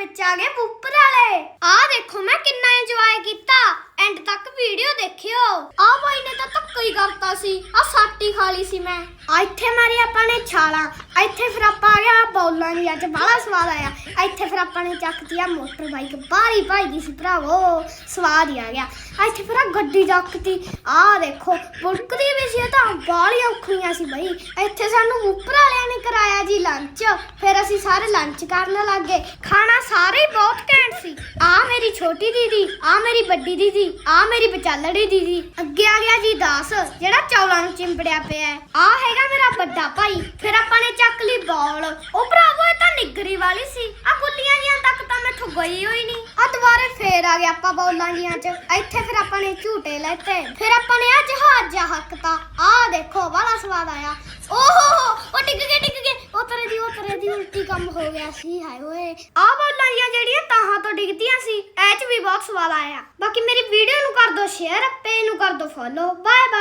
ਵਿੱਚ ਆ ਗਏ ਬੁੱਪਰ ਵਾਲੇ। ਆ ਦੇਖੋ, ਮੈਂ ਕਿੰਨਾ ਇੰਜੋਏ ਕੀਤਾ। ਐਂਡ ਤੱਕ ਵੀਡੀਓ ਦੇਖਿਓ। ਆ ਬਾਈ ਨੇ ਤਾਂ ਧੱਕਾ ਹੀ ਕਰਤਾ ਸੀ। ਆ ਸਾਟੀ ਖਾ ਲਈ ਸੀ ਮੈਂ। ਆ ਇੱਥੇ ਮਾਰੀ ਆਪਾਂ ਨੇ ਛਾਲਾਂ। ਆ ਇੱਥੇ ਫਿਰ ਆਪਾਂ ਆ ਗਿਆ ਬੌਲਾਂ ਦੀ ਅੱਜ ਬੜਾ ਸਵਾਦ ਆਇਆ। ਆ ਇੱਥੇ ਫਿਰ ਆਪਾਂ ਨੇ ਚੱਕਤੀ ਆ ਮੋਟਰ ਬਾਈਕ। ਬਾਰੀ ਭਾਈ ਦੀ ਸੀ ਭਰਾਵੋ, ਸਵਾਦ ਹੀ ਆ ਗਿਆ। ਆ ਇੱਥੇ ਫਿਰ ਗੱਡੀ ਚੱਕਤੀ ਆ ਦੇਖੋ ਬੁਲਕਦੀ ਵੀ ਸੀ, ਇਹ ਤਾਂ ਬਾਹਲੀ ਔਖੀਆਂ ਸੀ ਬਾਈ। ਇੱਥੇ ਸਾਨੂੰ ਉੱਪਰ ਵਾਲੇ ਨੇ ਜੀ ਲੰਚ ਫਿਰ ਅਸੀਂ ਸਾਰੇ ਲੰਚ ਕਰਨ ਲੱਗੇ। ਖਾਣਾ ਸਾਰੇ ਹੀ ਬਹੁਤ ਘੈਂਟ ਸੀ। ਆ ਮੇਰੀ ਛੋਟੀ ਦੀਦੀ ਆ ਮੇਰੀ ਵੱਡੀ ਦੀਦੀ ਆ ਮੇਰੀ ਵਿਚਾਲੜੀ ਦੀਦੀ। ਅੱਗੇ ਆ ਗਿਆ ਜੀ ਦਾਸ, ਜਿਹੜਾ ਚੌਲਾਂ ਨੂੰ ਚਿੰਬੜਿਆ ਪਿਆ ਹੈ। ਆ ਹੈਗਾ ਮੇਰਾ ਵੱਡਾ ਭਾਈ, ਫਿਰ ਆਪਾਂ ਨੇ ਚੱਕ ਲਈ ਬੌਲ। ਉਹ ਭਰਾਵੋ, ਇਹ ਤਾਂ ਨਿਗਰੀ ਵਾਲੀ ਸੀ। ਆ ਗੁੱਲੀਆਂ ਜੀਆਂ ਤੱਕ ਤਾਂ ਮੈਥੋਂ ਗਈ ਹੋਈ ਨਹੀਂ। ਆ ਦੁਬਾਰੇ ਫੇਰ ਆ ਗਿਆ ਆਪਾਂ ਬੋਲਾਂ ਜੀਆਂ ਚ। ਇੱਥੇ ਫਿਰ ਆਪਾਂ ਨੇ ਝੂਟੇ ਲੈਤੇ ਫਿਰ ਆਪਾਂ ਨੇ ਆ ਜਹਾਜ਼ ਜਾ ਹੱਕਤਾ। ਆ ਦੇਖੋ ਬੜਾ ਸਵਾਦ ਆਇਆ। ਓਹੋ ਉਹ ਡਿੱਗ ਗਏ ਡਿੱਗ ਗਏ ਉਹ ਤਰੇ ਦੀ ਉਲਟੀ ਕੰਮ ਹੋ ਗਿਆ ਸੀ, ਹਾਏ ਓਏ। ਆ ਬੋਲਾਂ ਜਿਹੜੀਆਂ, ਤਾਹਾਂ ਤੋਂ ਡਿੱਗਦੀਆਂ ਸੀ ਐਚ ਵੀ ਬਹੁਤ ਸਵਾਦ ਆਇਆ। ਬਾਕੀ ਮੇਰੀ ਵੀਡੀਓ ਨੂੰ ਕਰ ਦਿਓ ਸ਼ੇਅਰ ਪੇ ਨੂੰ ਕਰ ਦਿਓ ਫੋਲੋ ਬਾਏ ਬਾਏ